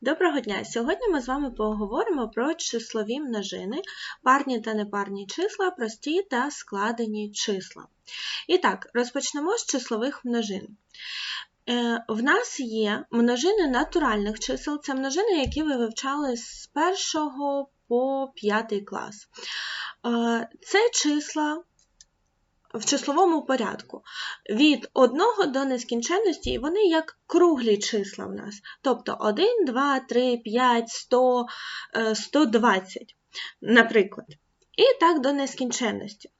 Доброго дня! Сьогодні ми з вами поговоримо про числові множини, парні та непарні числа, прості та складені числа. І так, розпочнемо з числових множин. Е, В нас є множини натуральних чисел, це множини, які ви вивчали з 1 по 5 клас. Е, Це числа в числовому порядку від 1 до нескінченності, і вони як круглі числа в нас. Тобто 1, 2, 3, 5, 100, е, 120, наприклад. І так до нескінченності.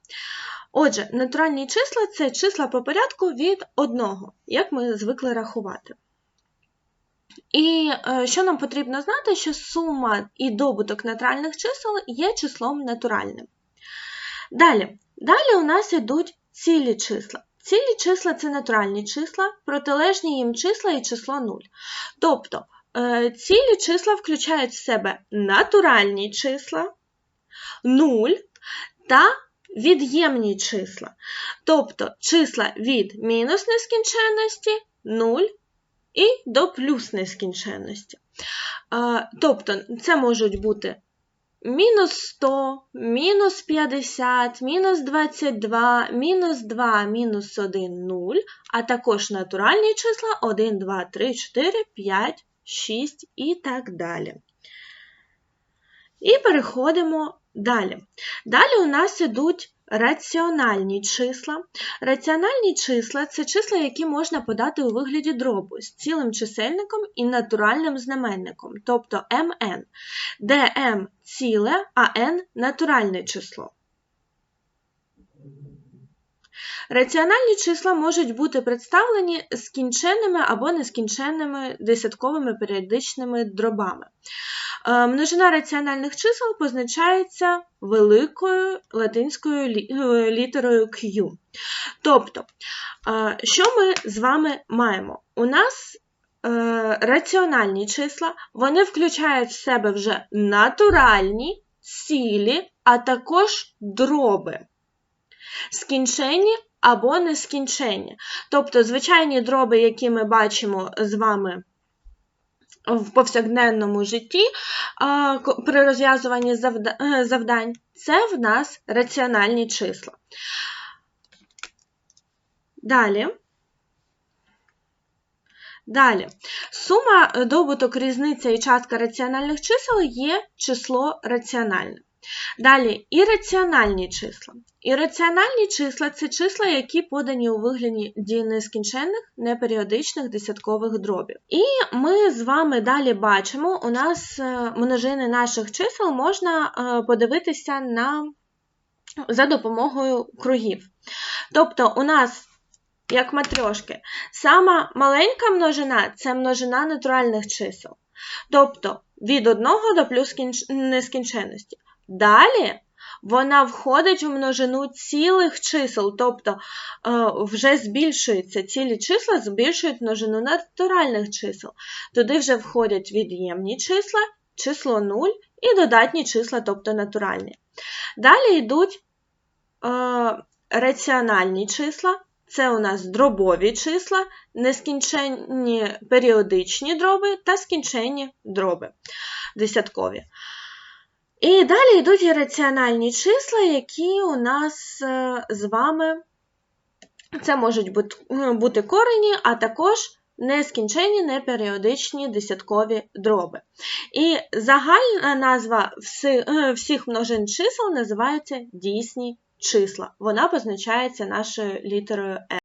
Отже, натуральні числа це числа по порядку від 1, як ми звикли рахувати. І е, що нам потрібно знати, що сума і добуток натуральних чисел є числом натуральним. Далі, далі у нас йдуть цілі числа. Цілі числа це натуральні числа, протилежні їм числа і число 0. Тобто е, цілі числа включають в себе натуральні числа, 0 та від'ємні числа. Тобто числа від мінус нескінченності 0 і до плюс нескінченності. Е, Тобто це можуть бути мінус 100, мінус 50, мінус 22, мінус 2, мінус 1, 0, а також натуральні числа 1, 2, 3, 4, 5, 6 і так далі. І переходимо далі. Далі у нас ідуть раціональні числа. Раціональні числа це числа, які можна подати у вигляді дробу з цілим чисельником і натуральним знаменником, тобто mn, де m ціле, а n натуральне число. Раціональні числа можуть бути представлені скінченними або нескінченними десятковими періодичними дробами. Е, Множина раціональних чисел позначається великою латинською е, літерою Q. Тобто, е, що ми з вами маємо? У нас раціональні числа, вони включають в себе вже натуральні, цілі, а також дроби. Скінчені або нескінчені. Тобто, звичайні дроби, які ми бачимо з вами в повсякденному житті при розв'язуванні е, завдань, це в нас раціональні числа. Далі. Далі. Сума, е, добуток, різниця і частка раціональних чисел є число раціональне. Далі ірраціональні числа. Ірраціональні числа це числа, які подані у вигляді нескінченних, неперіодичних десяткових дробів. І ми з вами далі бачимо, у нас е, множини наших чисел можна е, подивитися на, за допомогою кругів. Тобто у нас, як матрьошки, сама маленька множина це множина натуральних чисел. Тобто від 1 до плюс кінч- нескінченності. Далі вона входить у множину цілих чисел, тобто е, вже збільшується цілі числа, збільшують множину натуральних чисел. Туди вже входять від'ємні числа, число 0 і додатні числа, тобто натуральні. Далі йдуть е, раціональні числа. Це у нас дробові числа, нескінченні періодичні дроби та скінченні дроби десяткові. І далі йдуть ірраціональні числа, які у нас е, з вами це можуть бути, бути корені, а також нескінченні неперіодичні десяткові дроби. І загальна назва е, всіх множин чисел називається дійсні числа. Вона позначається нашою літерою Е.